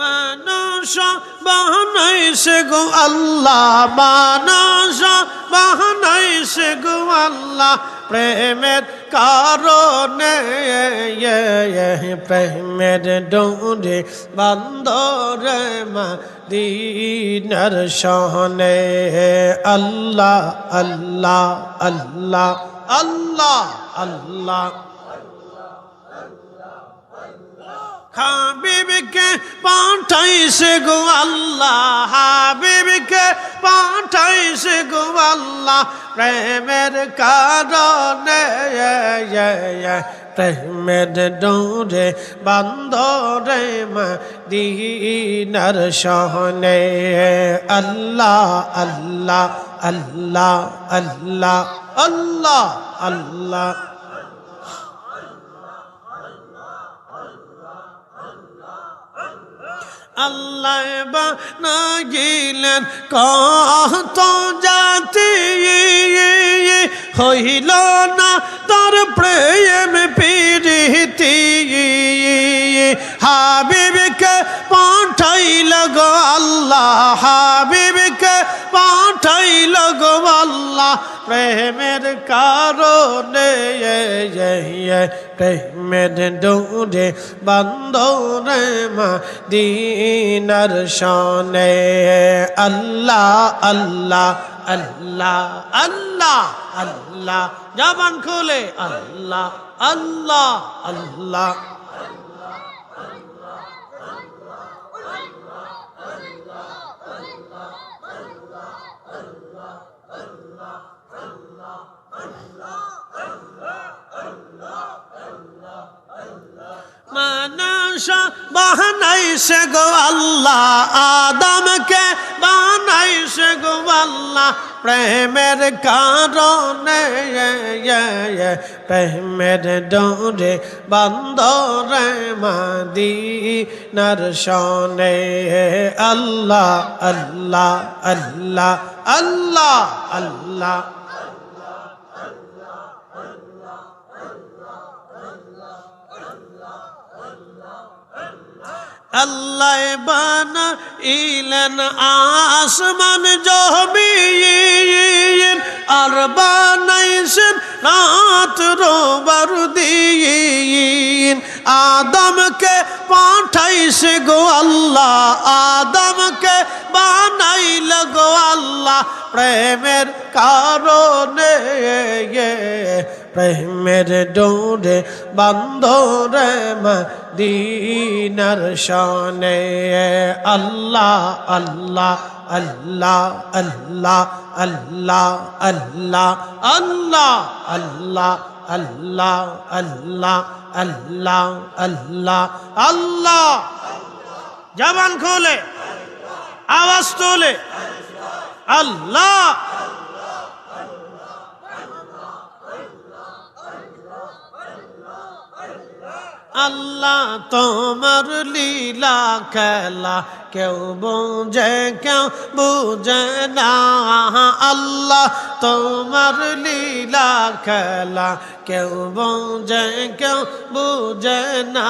মানুষ বানাইছে গো আল্লাহ মানুষ বানাইছে গো আল্লাহ। প্রেমের কারণে প্রেমের ডোরে বান্দরে মদিনার সহনে। আল্লাহ আল্লাহ আল্লাহ আল্লাহ আল্লাহ। হাবিবকে পাঠাইছে গো আল্লাহ হাবিবকে পাঠাইছে গো আল্লাহ। প্রেমের কারণে, প্রেমের ডোরে, বান্দরে, মদিনার সহনে। আল্লাহ আল্লাহ আল্লাহ আল্লাহ আল্লাহ আল্লাহ। আল্লাহ বানাইলেন কত জাতি হইল না তার প্রেম পিড়িতি হাবিবকে পাঠাইল গো আল্লাহ প্রেমের কারণে প্রেমের ডোরে বান্দরে মদিনার শনে। আল্লাহ আল্লাহ আল্লাহ আল্লাহ আল্লাহ। জবান খুলে, আল্লাহ আল্লাহ আল্লাহ। মানসা বানাইছে গো আল্লাহ, আদমকে বানাইছে গো আল্লাহ। প্রেমের কারণে, প্রেমের ডোরে বান্দরে মাদিনার শনে। আল্লাহ আল্লাহ আল্লাহ আল্লাহ আল্লাহ। আল্লাহ বানা ইলেন আসমান জহবি আর বানাইছেন রাত রোবার পাঠাইছে গো আল্লাহ, আদমকে বানাইল গো আল্লাহ। প্রেমের কারণে প্রেমের ডোরে বান্দরে মদিনার শনে আল্লাহ আল্লাহ আল্লাহ আল্লাহ আল্লাহ আল্লাহ আল্লাহ আল্লাহ আল্লাহ আল্লাহ আল্লাহ আল্লাহ আল্লাহ। জবান খোলে আওয়াজ তোলে। আল্লাহ। আল্লাহ তোমার লীলা খেলা কেউ বুঝে কেউ বুঝে না। আল্লাহ তোমার লীলা খেলা কেউ বুঝে কেউ বুঝে না।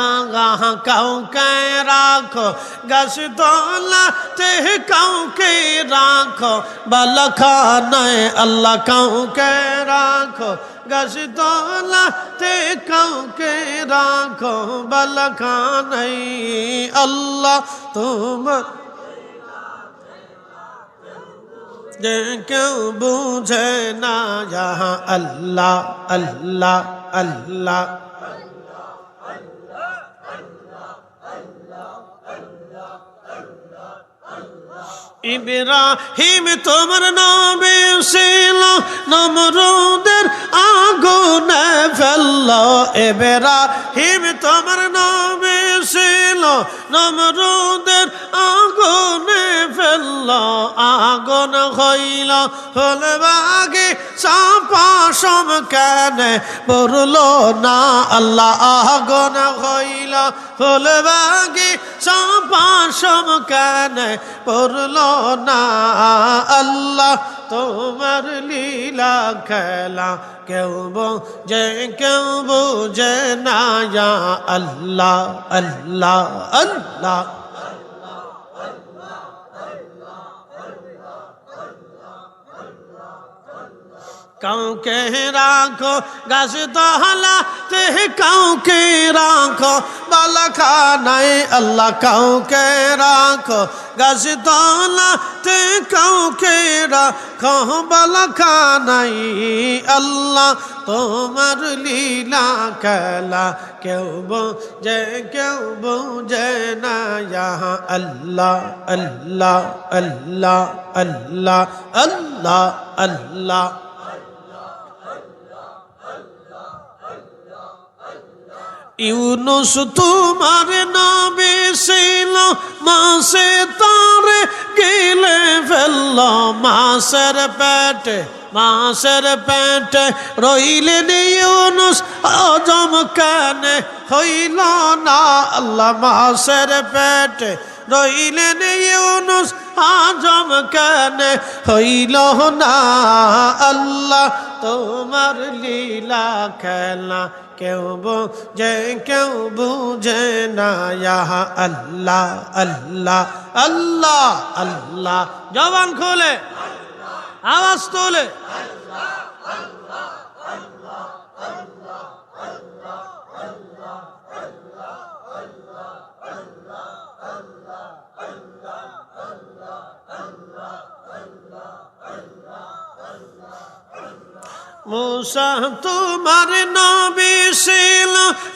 কাউকে রাখো, গাছ তোলাতে কাউকে রাখো। বালখানায় আল্লাহ কাউকে রাখো। গাছ তোলাতে কাউকে রাখো বালখানাই আল্লাহ তোমার যে কেউ বুঝে না আল্লাহ আল্লাহ আল্লাহ। ইব্রাহিম, তোমার নবী ছিল নমরুদের আগুনে ফেলল। ইব্রাহিম, তোমার নবী ছিল নমরুদের আগুনে ফেলল। আগুন হইল, হল বাগে চাপা সম কেন পড়ল না। আল্লাহ, আগুন হইল, হল বাগে চাপা সম কেন পড়ল না? আল্লাহ, তোমার লীলা খেলা কেউ যে কেউ বুঝে না। আল্লাহ আল্লাহ আল্লাহ। কাউকে রাখো, গাছ দহলাতে কাউকে রাখো, বালাখানায় আল্লাহ কাউকে রাখো, গাছ দহলাতে কাউকে রাখো বালাখানাই আল্লাহ তোমার লীলা খেলা কেউ বোঝে কেউ বোঝে না আল্লাহ আল্লাহ আল্লাহ আল্লাহ আল্লাহ আল্লাহ। ইউনুস তোমার নামে ছিল, মাসে তারে গেলে ফেলল, মাসের পেটে মাসের পেটে রইলেন ইউনুস অজম কানে হইল না? আল্লাহ মাসের পেটে রইলেন ইউনুস, আজম কানে হইল না? আল্লাহ তোমার লীলা খেলা কেউ বুঝে কেউ বুঝে না। আল্লাহ আল্লাহ আল্লাহ আল্লাহ। জবান খোলে, আওয়াজ তোলে। মুসা তোমার নবী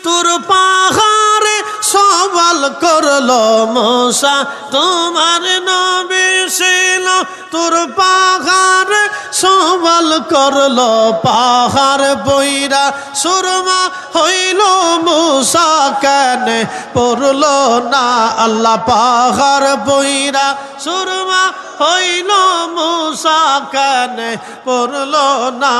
তোর পাহাড়ে সবাল করল মুসা তোমার নবী তোর পাহাড়ে সবাল করল পাহাড় বইরা। সুরমা হইল মুসা কেন পড়ল না আল্লাহ পাহাড় বইরা। সুরমা হইল মুসা কেন পড়ল না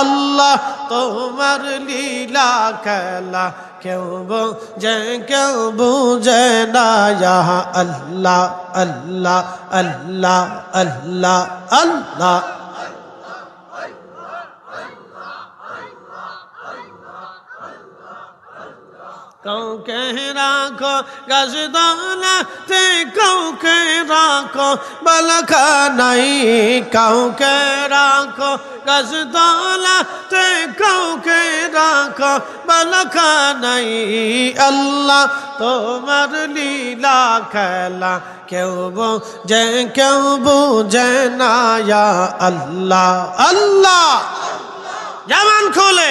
আল্লাহ, তোমার লীলা খেলা কেউ বুঝে কেউ বুঝে না আল্লাহ আল্লাহ আল্লাহ আল্লাহ আল্লাহ। কাউকে রাখো, গাছ দলাতে কাউকে রাখো বালখানাই কাউকে রাখো, গাছ দলাতে কাউকে রাখো বালখানাই আল্লাহ, তোমার লীলা খেলা কেউ বোঝে কেউ বোঝে না আল্লাহ আল্লাহ। জামান খোলে।